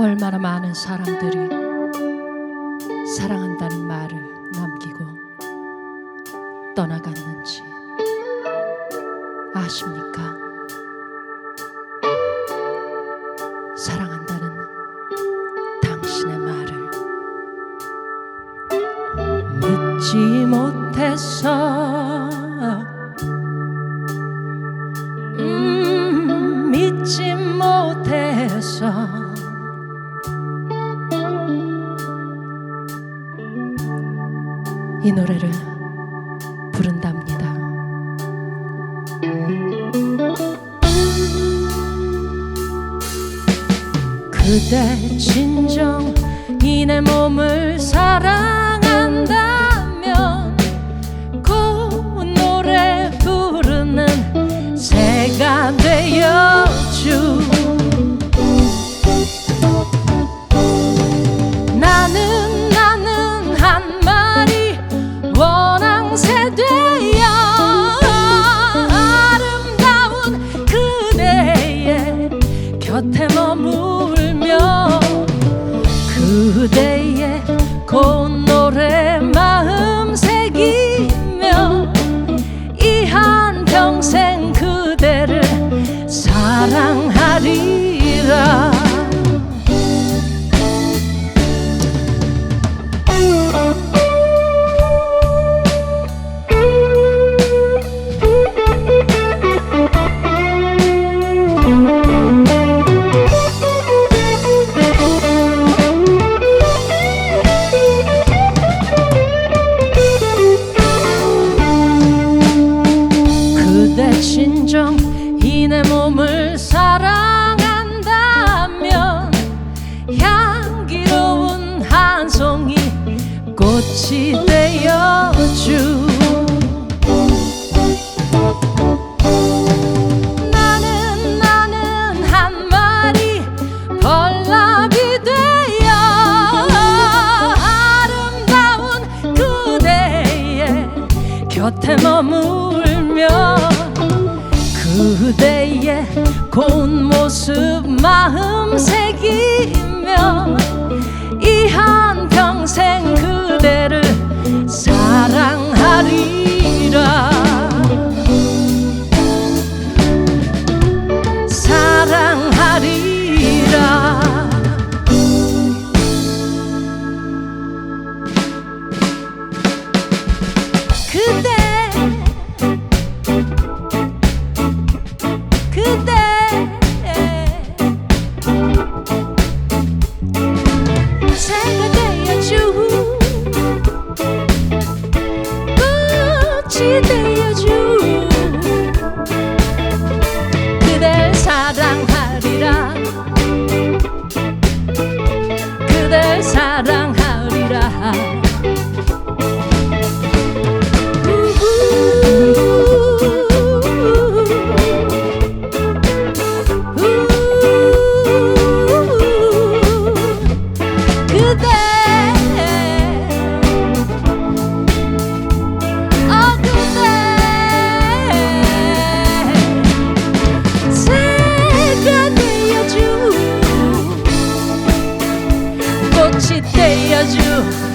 얼마나 많은 사람들이 사랑한다는 말을 남기고 떠나갔는지 아십니까? 사랑한다는 당신의 말을 묻지 못해서 이 노래를 부른답니다. 그대 진정 이 내 몸을 사랑 고운 노래 마음 새기며 이 한 평생 그대를 사랑하리라 머물며 그대의 고운 모습 마음 새기며 이 한 평생 그대를 사랑하리라. 사랑하리라. 그대 그대 schedule